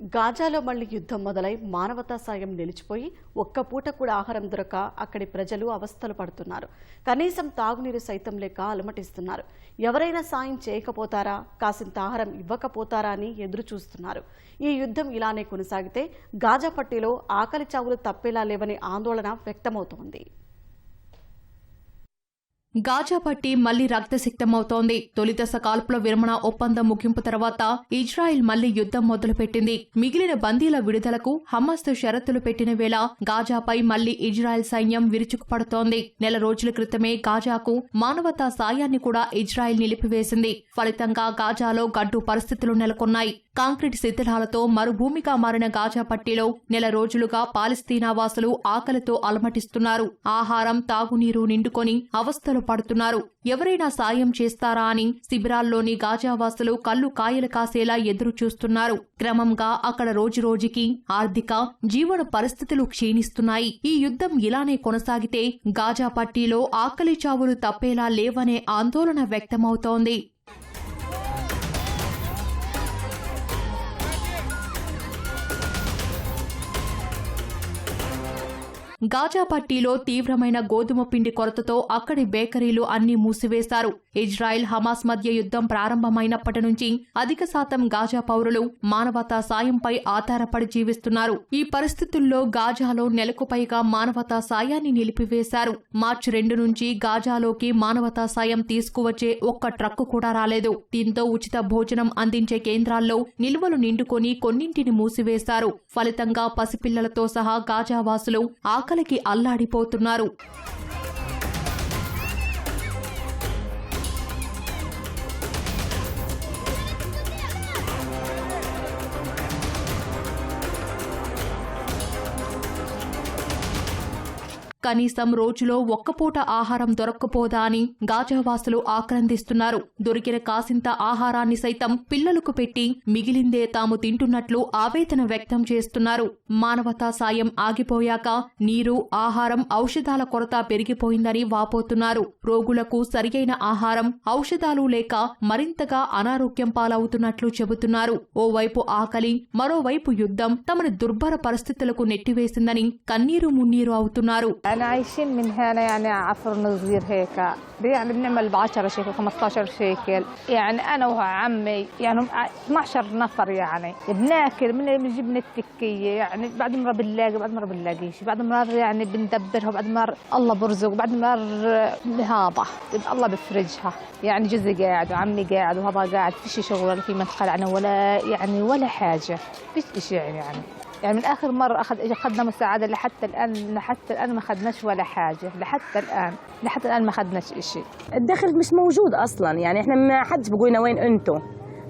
గాజాలో మళ్ళీ యుద్ధం మొదలై మానవతా సాయం నిలిచిపోయి ఒక్క పూట కూడా ఆహారం దొరక అక్కడి ప్రజలు అవస్థలు పడుతున్నారు. కనీసం తాగునీరు సైతం లేక అలమటిస్తున్నారు. ఎవరైనా సాయం చేయకపోతారా? కాసింత ఆహారం ఇవ్వకపోతారా అని ఎదురు చూస్తున్నారు. ఈ యుద్ధం ఇలానే కొనసాగితే గాజా పట్టీలో ఆకలి చావులు తప్పేలా లేవనే ఆందోళన వ్యక్తమవుతోంది. గాజా పట్టి మళ్ళీ రక్తసిక్తమవుతోంది. తొలిదశ కాల్పుల విరమణ ఒప్పందం ముగింపు తర్వాత ఇజ్రాయిల్ మళ్ళీ యుద్ధం మొదలుపెట్టింది. మిగిలిన బందీల విడుదలకు హమాస్ షరతులు పెట్టిన వేళ గాజాపై మళ్ళీ ఇజ్రాయెల్ సైన్యం విరుచుకుపడుతోంది. నెల రోజుల క్రితమే గాజాకు మానవతా సాయాన్ని కూడా ఇజ్రాయెల్ నిలిపివేసింది. ఫలితంగా గాజాలో గడ్డు పరిస్థితులు నెలకొన్నాయి. కాంక్రీట్ శిథిలాలతో మరుభూమిగా మారిన గాజా పట్టీలో నెల రోజులుగా పాలస్తీనా వాసులు ఆకలితో అలమటిస్తున్నారు. ఆహారం తాగునీరు నిండుకొని అవస్థలు పడుతున్నారు. ఎవరైనా సాయం చేస్తారా అని శిబిరాల్లోని గాజావాసులు కళ్ళు కాయలు కాసేలా ఎదురు చూస్తున్నారు క్రమంగా అక్కడ రోజురోజుకి ఆర్థిక జీవన పరిస్థితులు క్షీణిస్తున్నాయి. ఈ యుద్ధం ఇలానే కొనసాగితే గాజా పట్టీలో ఆకలి చావులు తప్పేలా లేవనే ఆందోళన వ్యక్తమవుతోంది. గాజా పట్టీలో తీవ్రమైన గోధుమ పిండి కొరతతో అక్కడి బేకరీలు అన్ని మూసివేశారు. ఇజ్రాయెల్ హమాస్ మధ్య యుద్ధం ప్రారంభమైనప్పటి నుంచి అధిక శాతం గాజా పౌరులు మానవతా సాయంపై ఆధారపడి జీవిస్తున్నారు. ఈ పరిస్థితుల్లో గాజాలో నెలకు పైగా మానవతా సాయాన్ని నిలిపివేశారు. మార్చి రెండు నుంచి గాజాలోకి మానవతా సాయం తీసుకువచ్చే ఒక్క ట్రక్కు కూడా రాలేదు. దీంతో ఉచిత భోజనం అందించే కేంద్రాల్లో నిల్వలు నిండుకొని కొన్నింటిని మూసివేశారు. ఫలితంగా పసిపిల్లలతో సహా గాజావాసులు ఆకలికి అల్లాడిపోతున్నారు. కనీసం రోజులో ఒక్కపూట ఆహారం దొరక్కపోదా అని గాజావాసులు ఆక్రందిస్తున్నారు. దొరికిన కాసింత ఆహారాన్ని సైతం పిల్లలకు పెట్టి మిగిలిందే తాము తింటున్నట్లు ఆవేదన వ్యక్తం చేస్తున్నారు. మానవతా సాయం ఆగిపోయాక నీరు ఆహారం ఔషధాల కొరత పెరిగిపోయిందని వాపోతున్నారు. రోగులకు సరియైన ఆహారం ఔషధాలు లేక మరింతగా అనారోగ్యం పాలవుతున్నట్లు చెబుతున్నారు. ఓవైపు ఆకలి మరోవైపు యుద్ధం తమను దుర్భర పరిస్థితులకు నెట్టివేసిందని కన్నీరు మున్నీరు అవుతున్నారు. أنا عايشين من هنا يعني عفر صغير هيك. يعني بنعمل ب 10 شيكل 15 شيكل. يعني أنا وعمي يعني هم 12 نفر يعني. بناكل من بنجيب من التكية يعني بعد مرة بنلاقي بعد مرة بنلاقيش. بعد مرة يعني بندبرها بعد مرة الله برزق بعد مرة هذا الله بفرجها. يعني جوزي قاعد وعمي قاعد وهذا قاعد فيش شغل ولا في مدخل عنا ولا يعني ولا حاجة. فيش شيء يعني. يعني من آخر مرة اخذ أخذنا مساعدة لحتى الان لحتى الآن ما أخذناش ولا حاجة. لحتى الان لحتى الآن ما أخذناش شيء الدخل مش موجود أصلا. يعني إحنا ما حدش بيقول لنا وين أنتم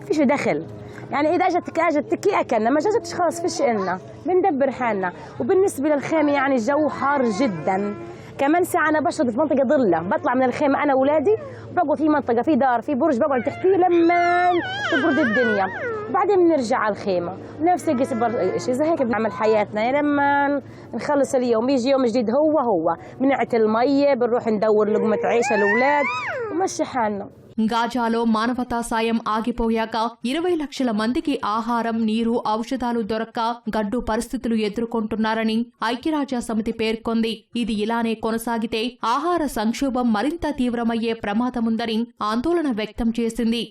فيش دخل. يعني إذا أجت أجت تكي أكلنا. ما جاتش خلاص فيش إلنا. بندبر حالنا. وبالنسبة للخيمه يعني الجو حار جدا. كمان ساعة أنا بشرب في منطقة ضلة بطلع من الخيمة أنا وأولادي بقعد في منطقة في دار في برج بقعد تحتيه لما تبرد الدنيا. بعدين بنرجع على الخيمة نفس الشيء زي هيك بنعمل حياتنا يعني لما نخلص اليوم يجي يوم جديد هو هو بنعطي المية بنروح ندور لقمة عيش للأولاد ومشي حالنا గాజాలో మానవతా సాయం ఆగిపోయాక ఇరవై లక్షల మందికి ఆహారం నీరు ఔషధాలు దొరక్క గడ్డు పరిస్థితులు ఎదుర్కొంటున్నారని ఐక్యరాజ్య సమితి పేర్కొంది ఇది ఇలానే కొనసాగితే ఆహార సంక్షోభం మరింత తీవ్రమయ్యే ప్రమాదముందని ఆందోళన వ్యక్తం చేసింది